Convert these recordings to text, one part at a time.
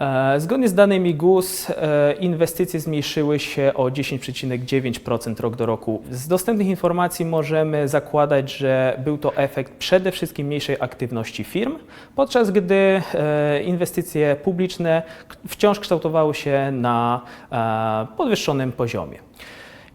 E, Zgodnie z danymi GUS e, inwestycje zmniejszyły się o 10,9% rok do roku. Z dostępnych informacji możemy zakładać, że był to efekt przede wszystkim mniejszej aktywności firm, podczas gdy e, inwestycje publiczne wciąż kształtowały się na podwyższonym poziomie.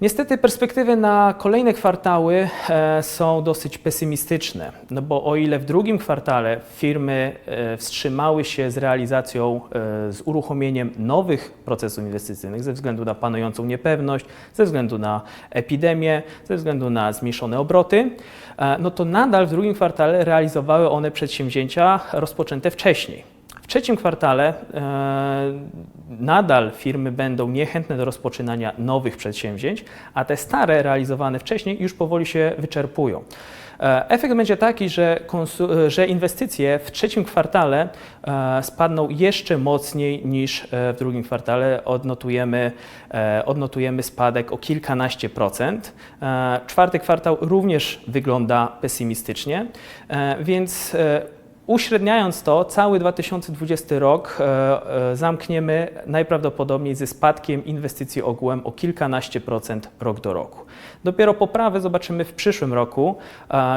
Niestety perspektywy na kolejne kwartały e, są dosyć pesymistyczne, no bo o ile w drugim kwartale firmy e, wstrzymały się z realizacją, e, z uruchomieniem nowych procesów inwestycyjnych ze względu na panującą niepewność, ze względu na epidemię, ze względu na zmniejszone obroty, no to nadal w drugim kwartale realizowały one przedsięwzięcia rozpoczęte wcześniej. Trzecim kwartale e, nadal firmy będą niechętne do rozpoczynania nowych przedsięwzięć, a te stare realizowane wcześniej już powoli się wyczerpują. E, Efekt będzie taki, że, e, że inwestycje w trzecim kwartale spadną jeszcze mocniej niż w drugim kwartale. Odnotujemy, odnotujemy spadek o kilkanaście procent. Czwarty kwartał również wygląda pesymistycznie, więc Uśredniając to, cały 2020 rok e, e, zamkniemy najprawdopodobniej ze spadkiem inwestycji ogółem o kilkanaście procent rok do roku. Dopiero poprawę zobaczymy w przyszłym roku,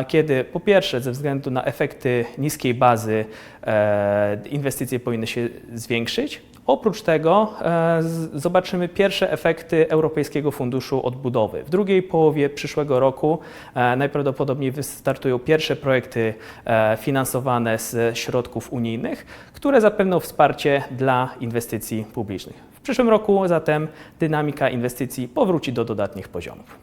kiedy po pierwsze ze względu na efekty niskiej bazy e, inwestycje powinny się zwiększyć. Oprócz tego e, zobaczymy pierwsze efekty Europejskiego Funduszu Odbudowy. W drugiej połowie przyszłego roku e, najprawdopodobniej wystartują pierwsze projekty e, finansowane z środków unijnych, które zapewnią wsparcie dla inwestycji publicznych. W przyszłym roku zatem dynamika inwestycji powróci do dodatnich poziomów.